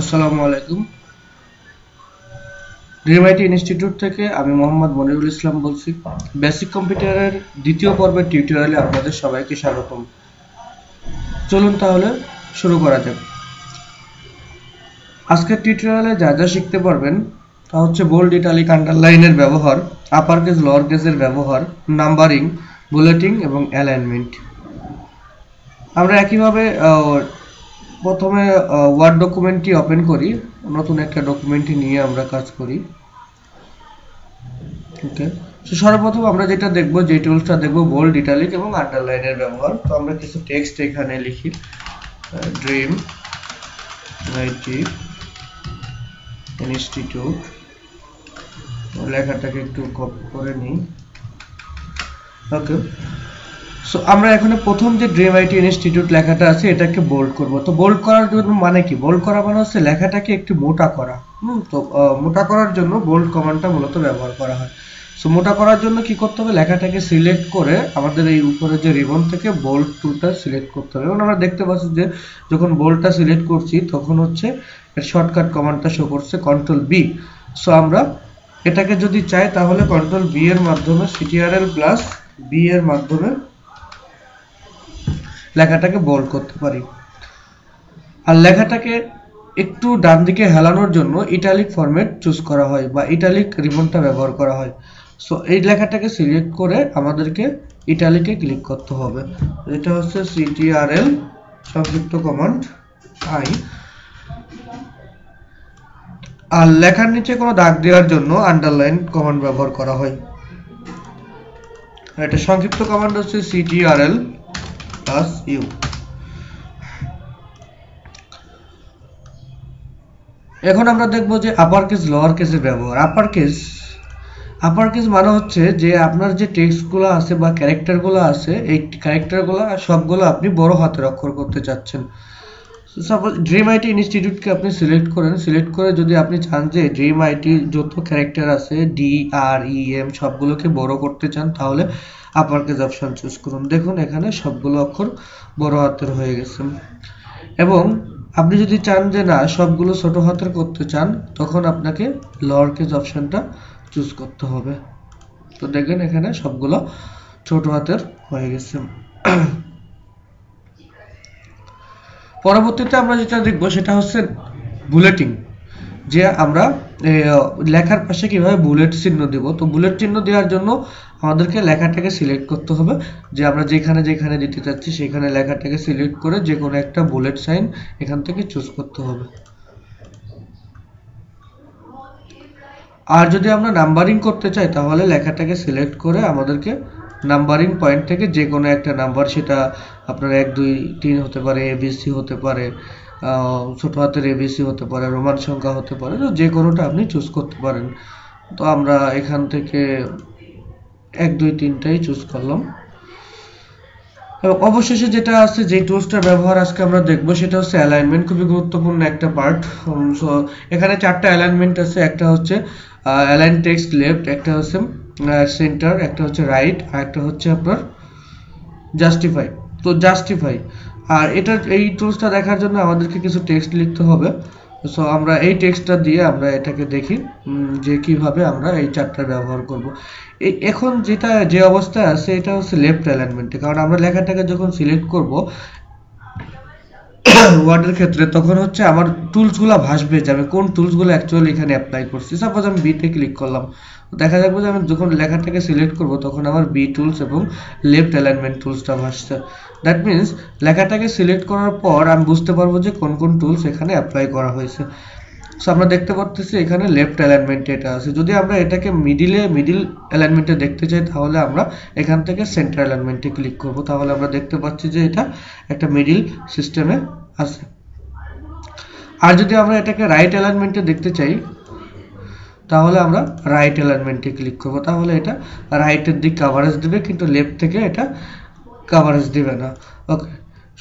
আসসালামু আলাইকুম। ইনস্টিটিউট থেকে আমি মোহাম্মদ মনিরুল ইসলাম বলছি। বেসিক কম্পিউটারের দ্বিতীয় পর্বের টিউটোরিয়ালে আপনাদের সবাইকে স্বাগতম। চলুন তাহলে শুরু করা যাক। আজকের টিউটোরিয়ালে যা যা শিখতে পারবেন, তা হচ্ছে বোল্ড ইটালিক আন্ডারলাইনের ব্যবহার আপার কেস লোয়ার কেসের ব্যবহার নাম্বারিং বুলেটিং এবং অ্যালাইনমেন্ট আমরা একইভাবে প্রথমে ওয়ার্ড ডকুমেন্টটি ওপেন করি। নতুন একটা ডকুমেন্টটি নিয়ে আমরা কাজ করি। ওকে তো সর্বপ্রথম আমরা যেটা দেখব, যে টুলসটা দেখব বোল্ড ইটালিক এবং আন্ডারলাইনের ব্যবহার। তো আমরা কিছু টেক্সট এখানে লিখি। ড্রিম আইটি ইনস্টিটিউট লেখাটাকে একটু কপি করে নিই। ওকে সো আমরা এখানে প্রথম যে ড্রিম আইটি ইনস্টিটিউট লেখাটা আছে, এটাকে বোল্ড করব। তো বোল্ড করার জন্য মানে কি? বোল্ড করা মানে হচ্ছে লেখাটাকে একটু মোটা করা। হুম, তো মোটা করার জন্য বোল্ড কমান্ডটা মূলত ব্যবহার করা হয়। সো মোটা করার জন্য কি করতে হবে? লেখাটাকে সিলেক্ট করে আমাদের এই উপরে যে রিবন থেকে বোল্ড টুলটা সিলেক্ট করতে হবে। এবং আমরা দেখতে পাচ্ছি যে যখন বোল্ডটা সিলেক্ট করছি, তখন হচ্ছে এর শর্টকাট কমান্ডটা শো করছে কন্ট্রোল বি সো আমরা এটাকে যদি চাই, তাহলে কন্ট্রোল বি এর মাধ্যমে সিটিআরএল প্লাস বি এর মাধ্যমে লেখাটাকে বোল্ড করতে পারি। আর লেখাটাকে একটু ডান দিকে হেলানোর জন্য ইটালিক ফরম্যাট চুজ করা হয় বা ইটালিক রিবনটা ব্যবহার করা হয়। সো এই লেখাটাকে সিলেক্ট করে আমাদেরকে ইটালিকে ক্লিক করতে হবে। এটা হচ্ছে সিটিআরএল সংক্ষিপ্ত কমান্ড আই আর লেখার নিচে কোনো দাগ দেওয়ার জন্য আন্ডারলাইন কমান্ড ব্যবহার করা হয়। এটা সংক্ষিপ্ত কমান্ড হচ্ছে সিটিআরএল প্লাস u এখন আমরা দেখব যে আপার কেস লোয়ার কেসের ব্যবহার। আপার কেস আপার কেস মানে হচ্ছে যে আপনার যে টেক্সটগুলো আছে বা ক্যারেক্টারগুলো আছে, এই ক্যারেক্টারগুলো সবগুলো আপনি বড় হাতের অক্ষর করতে চাচ্ছেন। সাপোজ ড্রিম আইটি ইনস্টিটিউটকে আপনি সিলেক্ট করেন সিলেক্ট করে যদি আপনি চান যে ড্রিম আইটি যত ক্যারেক্টার আছে ডি আর ই এম সবগুলোকে বড় করতে চান, তাহলে আপার কেস অপশন চুজ করুন। দেখুন, এখানে সবগুলো অক্ষর বড় হাতের হয়ে গেছে। এবং আপনি যদি চান যে না, সবগুলো ছোট হাতের করতে চান, তখন আপনাকে লোয়ার কেস অপশনটা চুজ করতে হবে। তো দেখেন, এখানে সবগুলো ছোট হাতের হয়ে গেছে। পরবর্তীতে আমরা যেটা দেখব সেটা হচ্ছে বুলেটিং যে আমরা লেখার পাশে কীভাবে বুলেট চিহ্ন দেব। তো বুলেট চিহ্ন দেওয়ার জন্য আমাদেরকে লেখাটাকে সিলেক্ট করতে হবে, যে আমরা যেখানে যেখানে দিতে চাচ্ছি সেখানে লেখাটাকে সিলেক্ট করে যে কোনো একটা বুলেট সাইন এখান থেকে চুজ করতে হবে। আর যদি আমরা নাম্বারিং করতে চাই, তাহলে লেখাটাকে সিলেক্ট করে আমাদেরকে নাম্বারিং পয়েন্ট থেকে যে কোনো একটা নাম্বার সেটা আপনার এক, দুই, তিন হতে পারে এবিসি হতে পারে ছোট হাতের এবিসি হতে পারে, রোমান সংখ্যা হতে পারে, তো যে কোনোটা আপনি চুজ করতে পারেন। তো আমরা এখান থেকে এক, দুই, তিনটাই চুজ করলাম। এবং অবশেষে যেটা আছে, যে টুলসটার ব্যবহার আজকে আমরা দেখব, সেটা হচ্ছে অ্যালাইনমেন্ট খুবই গুরুত্বপূর্ণ একটা পার্ট সো এখানে চারটা অ্যালাইনমেন্ট আছে, একটা হচ্ছে অ্যালাইন টেক্সট লেফট একটা হচ্ছে সেন্টার একটা হচ্ছে রাইট আর একটা হচ্ছে আপনার জাস্টিফাই তো জাস্টিফাই আর এটা, এই টুলসটা দেখার জন্য আমাদেরকে কিছু টেক্সট লিখতে হবে সো আমরা এই টেক্সটটা দিয়ে আমরা এটাকে দেখি যে কীভাবে আমরা এই চারটার ব্যবহার করব। এই এখন যেটা, যে অবস্থায় আছে, এটা হচ্ছে লেফট অ্যালাইনমেন্টে কারণ আমরা লেখাটাকে যখন সিলেক্ট করব ওয়ার্ডের ক্ষেত্রে, তখন হচ্ছে আমার টুলসগুলো ভাসবে যে আমি কোন টুলসগুলো অ্যাকচুয়ালি এখানে অ্যাপ্লাই করছি। সাপোজ আমি বিতে ক্লিক করলাম দেখা যাবে যে আমি যখন লেখাটাকে সিলেক্ট করব, তখন আমার বি টুলস এবং লেফট অ্যালাইনমেন্ট টুলসটা ভাসছে দ্যাট মিনস লেখাটাকে সিলেক্ট করার পর আমি বুঝতে পারব যে কোন কোন টুলস এখানে অ্যাপ্লাই করা হয়েছে। সো আমরা দেখতে পাচ্ছি এখানে লেফট অ্যালাইনমেন্টে এটা আছে। যদি আমরা এটাকে মিডিলে মিডিল অ্যালাইনমেন্টে দেখতে চাই, তাহলে আমরা এখান থেকে সেন্টার অ্যালাইনমেন্টে ক্লিক করব। তাহলে আমরা দেখতে পাচ্ছি যে এটা একটা মিডিল সিস্টেমে আছে। আর যদি আমরা এটাকে রাইট অ্যালাইনমেন্টে দেখতে চাই তাহলে আমরা রাইট অ্যালাইনমেন্টে ক্লিক করব। তাহলে এটা রাইটের দিক কাভারেজ দেবে, কিন্তু লেফট থেকে এটা কাভারেজ দিবে না। ওকে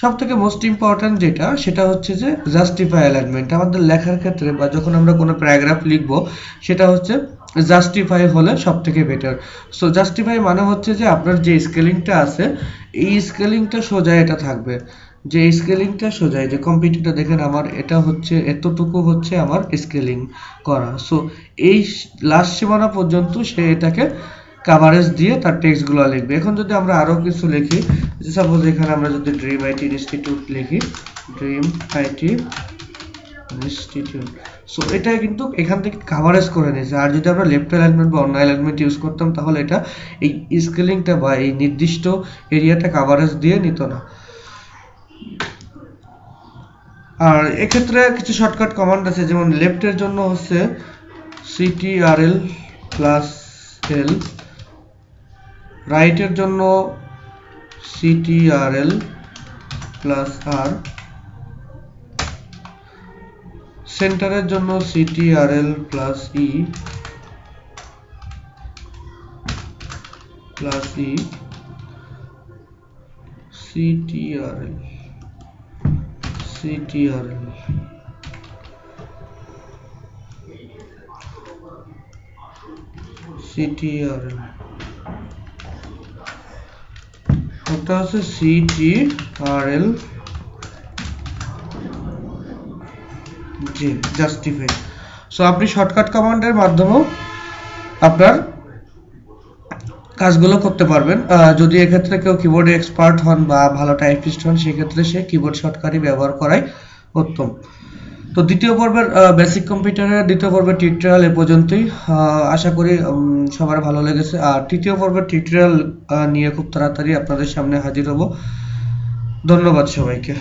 সব থেকে মোস্ট ইম্পর্ট্যান্ট যেটা, সেটা হচ্ছে যে জাস্টিফাই অ্যালাইনমেন্ট আমাদের লেখার ক্ষেত্রে বা যখন আমরা কোনো প্যারাগ্রাফ লিখব, সেটা হচ্ছে জাস্টিফাই হলে সব থেকে বেটার সো জাস্টিফাই মানে হচ্ছে যে আপনার যে স্কেলিংটা আছে, এই স্কেলিংটা সোজা এটা থাকবে। যে স্কেলিংটা সোজা যে কম্পিউটারটা দেখেন আমার, এটা হচ্ছে, এতটুকু হচ্ছে আমার স্কেলিং করা। সো এই লাস্ট সীমানা পর্যন্ত সে এটাকে কাভারেজ দিয়ে তার টেক্সটগুলো লিখবে। এখন যদি আমরা আরও কিছু লিখি সাপোজ এখানে আমরা যদি ড্রিম আইটি ইনস্টিটিউট লিখি ড্রিম আইটি ইনস্টিটিউট সো এটা কিন্তু এখান থেকে কাভারেজ করে নিয়েছে। আর যদি আমরা লেফট অ্যালাইনমেন্ট বা অন্য অ্যালাইনমেন্ট ইউজ করতাম, তাহলে এটা এই স্কেলিংটা বা এই নির্দিষ্ট এরিয়াটা কাভারেজ দিয়ে নিত না। আর এক্ষেত্রে কিছু শর্টকাট কমান্ড আছে, যেমন লেফটের জন্য হচ্ছে সিটিআরএল প্লাস এল রাইটের জন্য সিটিআরএল প্লাস আর সেন্টারের জন্য CTRL plus E plus E CTRL CTRL CTRL ওটা হচ্ছে সিটিআরএল। জি জাস্টিফাই সো আপনি শর্টকাট কমান্ডের মাধ্যমেও আপনার কাজগুলো করতে পারবেন। যদি এক্ষেত্রে কেউ কিবোর্ডে এক্সপার্ট হন বা ভালো টাইপিস্ট হন, সেক্ষেত্রে সে কিবোর্ড শর্টকাটই ব্যবহার করাই উত্তম। তো দ্বিতীয় পর্বের বেসিক কম্পিউটারের দ্বিতীয় পর্বের টিউটোরিয়াল এ পর্যন্তই। আশা করি সবার ভালো লেগেছে। আর তৃতীয় পর্বের টিউটোরিয়াল নিয়ে খুব তাড়াতাড়ি আপনাদের সামনে হাজির হব। ধন্যবাদ সবাইকে।